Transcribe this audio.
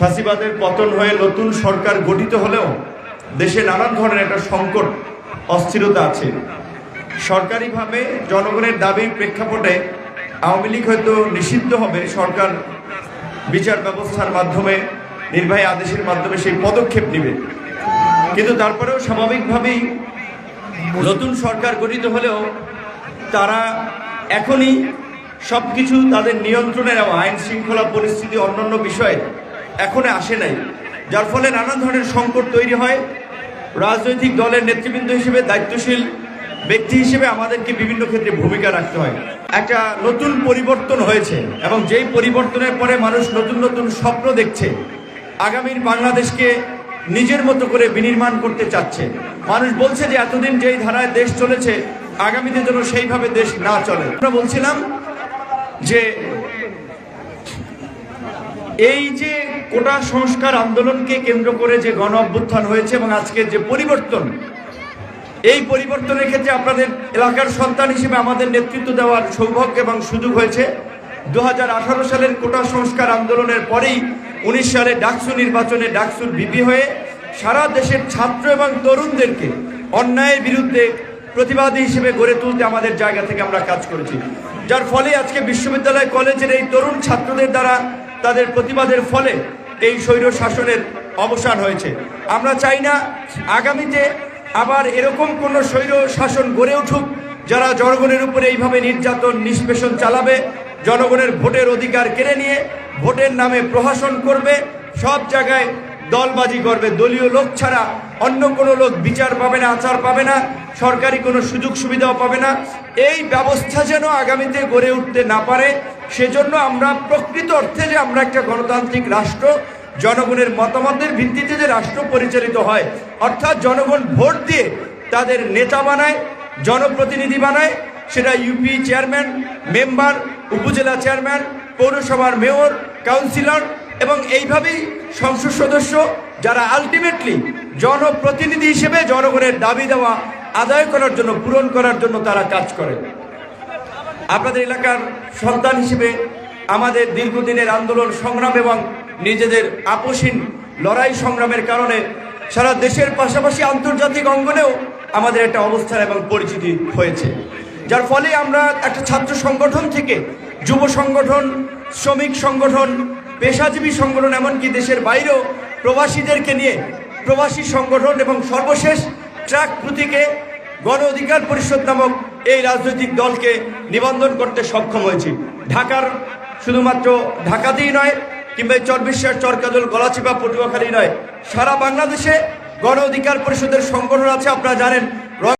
ফাঁসিবাদের পতন হয়ে নতুন সরকার গঠিত হলেও দেশে নানান ধরনের একটা সংকট, অস্থিরতা আছে। সরকারিভাবে জনগণের দাবির প্রেক্ষাপটে আওয়ামী লীগ হয়তো নিষিদ্ধ হবে সরকার বিচার ব্যবস্থার মাধ্যমে, নির্বাহী আদেশের মাধ্যমে সেই পদক্ষেপ নেবে। কিন্তু তারপরেও স্বাভাবিকভাবেই নতুন সরকার গঠিত হলেও তারা এখনই সব কিছু তাদের নিয়ন্ত্রণে নেওয়া আইন শৃঙ্খলা পরিস্থিতি, অন্যান্য বিষয়ে এখনও আসে নাই, যার ফলে নানান ধরনের সংকট তৈরি হয়। রাজনৈতিক দলের নেতৃবৃন্দ হিসেবে, দায়িত্বশীল ব্যক্তি হিসেবে আমাদেরকে বিভিন্ন ক্ষেত্রে ভূমিকা রাখতে হয়। একটা নতুন পরিবর্তন হয়েছে এবং যেই পরিবর্তনের পরে মানুষ নতুন নতুন স্বপ্ন দেখছে, আগামীর বাংলাদেশকে নিজের মতো করে বিনির্মাণ করতে চাচ্ছে। মানুষ বলছে যে, এতদিন যেই ধারায় দেশ চলেছে, আগামীতে যেন সেইভাবে দেশ না চলে। আমরা বলছিলাম যে এই যে কোটা সংস্কার আন্দোলনকে কেন্দ্র করে যে গণ অভ্যুত্থান হয়েছে এবং আজকের যে পরিবর্তন, এই পরিবর্তনের ক্ষেত্রে আপনাদের এলাকার সন্তান হিসেবে আমাদের নেতৃত্ব দেওয়ার সৌভাগ্য এবং সুযোগ হয়েছে। দু হাজার আঠারো সালের কোটা সংস্কার আন্দোলনের পরেই উনিশ সালে ডাকসু নির্বাচনে ডাকসুর বিপি হয়ে সারা দেশের ছাত্র এবং তরুণদেরকে অন্যায়ের বিরুদ্ধে প্রতিবাদী হিসেবে গড়ে তুলতে আমাদের জায়গা থেকে আমরা কাজ করেছি। যার ফলে আজকে বিশ্ববিদ্যালয় কলেজের এই তরুণ ছাত্রদের দ্বারা তাদের প্রতিবাদের ফলে এই স্বৈর শাসনের অবসান হয়েছে। আমরা চাই না আগামীতে আবার এরকম কোন স্বৈর শাসন গড়ে উঠুক যারা জনগণের উপরে এইভাবে নির্যাতন, নিষ্পেষণ চালাবে, জনগণের ভোটের অধিকার কেড়ে নিয়ে ভোটের নামে প্রহাসন করবে, সব জায়গায় দলবাজি করবে। দলীয় লোক ছাড়া অন্য কোনো লোক বিচার পাবে না, আচার পাবে না, সরকারি কোনো সুযোগ সুবিধাও পাবে না। এই ব্যবস্থা যেন আগামীতে গড়ে উঠতে না পারে সেজন্য আমরা প্রকৃত অর্থে যে আমরা একটা গণতান্ত্রিক রাষ্ট্র, জনগণের মতামতের ভিত্তিতে যে রাষ্ট্র পরিচালিত হয়, অর্থাৎ জনগণ ভোট দিয়ে তাদের নেতা বানায়, জনপ্রতিনিধি বানায়, সেটা ইউপি চেয়ারম্যান মেম্বার উপজেলা চেয়ারম্যান পৌরসভার মেয়র কাউন্সিলর এবং এইভাবেই সংসদ সদস্য যারা আলটিমেটলি জনপ্রতিনিধি হিসেবে জনগণের দাবি দেওয়া, আদায় করার জন্য, পূরণ করার জন্য তারা কাজ করে আপনাদের এলাকার সন্তান হিসেবে আমাদের দীর্ঘদিনের আন্দোলন, সংগ্রাম এবং নিজেদের আপোষহীন লড়াই সংগ্রামের কারণে সারা দেশের পাশাপাশি আন্তর্জাতিক অঙ্গনেও আমাদের একটা অবস্থান এবং পরিচিতি হয়েছে। যার ফলে আমরা একটা ছাত্র সংগঠন থেকে যুব সংগঠন, শ্রমিক সংগঠন, পেশাজীবী সংগঠন, এমনকি দেশের বাইরেও প্রবাসীদেরকে নিয়ে প্রবাসী সংগঠন এবং সর্বশেষ ট্রাক প্রতীকে গণ অধিকার পরিষদ নামক এই রাজনৈতিক দলকে নিবন্ধন করতে সক্ষম হয়েছি। ঢাকার শুধুমাত্র ঢাকাতেই নয়, কিংবা এই চরকাজল, গলাচিপা, পটুয়াখালী নয়, সারা বাংলাদেশে গণ অধিকার পরিষদের সংগঠন আছে, আপনারা জানেন।